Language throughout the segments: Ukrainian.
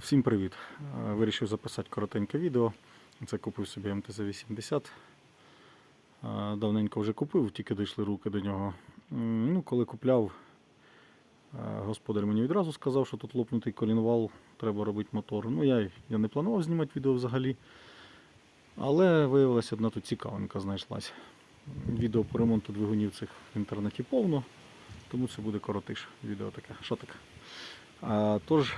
Всім привіт! Е, Вирішив записати коротеньке відео. Це купив собі МТЗ-80. Е, Давненько вже купив, тільки дійшли руки до нього. Ну, коли купляв, е, господар мені відразу сказав, що тут лопнутий колінвал, треба робити мотор. Ну, я, я не планував знімати відео взагалі. Але виявилася одна тут цікавинка знайшлась. Відео по ремонту двигунів цих в інтернеті повно, тому це буде коротише відео таке. Що таке? Тож,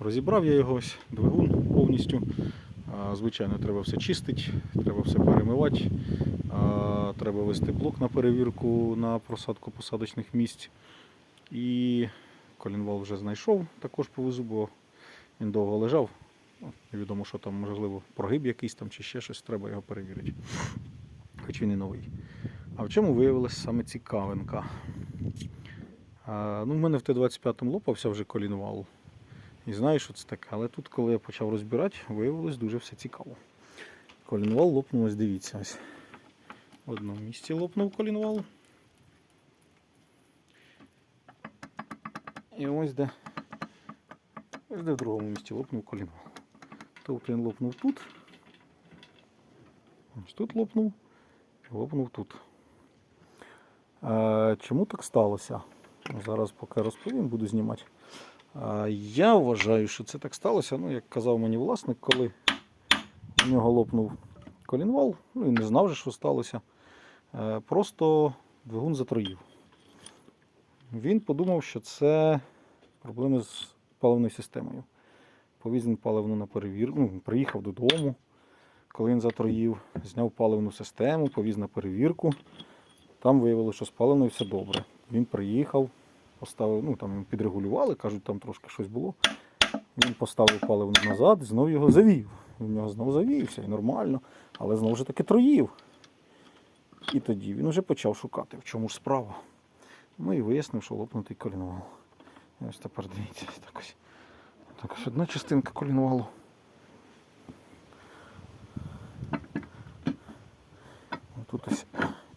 розібрав я його ось, двигун повністю. Звичайно, треба все чистити, треба все перемивати. Треба вести блок на перевірку на просадку посадочних місць. І колінвал вже знайшов, також повезу, бо він довго лежав. Ну, Невідомо, що там, можливо, прогиб якийсь там чи ще щось, треба його перевірити. Хоч він і новий. А в чому виявилася саме цікавинка? Ну, в мене в Т-25 лопався вже колінвал. І знаю, що це таке. Але тут, коли я почав розбирати, виявилось дуже все цікаво. Колінвал лопнув, ось дивіться. Ось. В одному місці лопнув колінвал. І ось де. Ось де в другому місці лопнув колінвал. Тобто він лопнув тут. Ось тут лопнув. І лопнув тут. Е, чому так сталося? Зараз поки розповім, буду знімати. Я вважаю, що це так сталося. Ну, як казав мені власник, коли у нього лопнув колінвал, ну він не знав, що сталося. Е, Просто двигун затроїв. Він подумав, що це проблеми з паливною системою. Повіз він паливну на перевірку, ну, приїхав додому. Коли він затроїв, зняв паливну систему, повіз на перевірку. Там виявилося, що з паливною все добре. Він приїхав, поставив, ну там підрегулювали, кажуть, там трошки щось було. Він поставив паливну назад, знову його завів. Він в нього знову завівся і нормально, але знову ж таки троїв. І тоді він вже почав шукати, в чому ж справа. Ну і вияснив, що лопнутий колінвал. Ось тепер дивіться, так ось. Так ось одна частинка колінвалу. Тут ось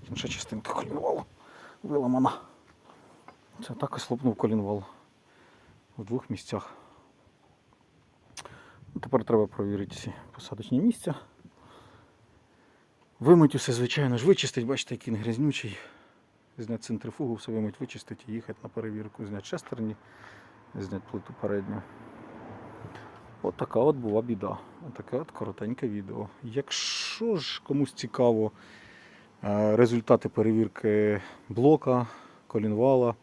інша частинка колінвалу виламана. Це так ось лопнув колінвал в двох місцях. Ну, Тепер треба провірити ці посадочні місця. Вимить усе, звичайно ж, вичистить, бачите, який він грязнючий. Зняти центрифугу, все вимить, вичистити і їхати на перевірку, зняти шестерні, зняти плиту передню. От така от була біда. От таке от коротеньке відео. Якщо ж комусь цікаво е, результати перевірки блока, колінвала,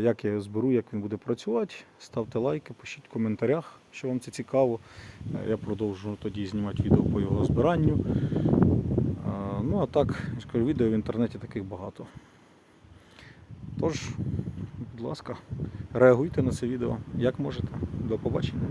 як я його зберу, як він буде працювати, ставте лайки, пишіть в коментарях, що вам це цікаво. Е, Я продовжу тоді знімати відео по його збиранню. Е, Ну а так, ж відео в інтернеті таких багато. Тож, будь ласка, реагуйте на це відео як можете. До побачення.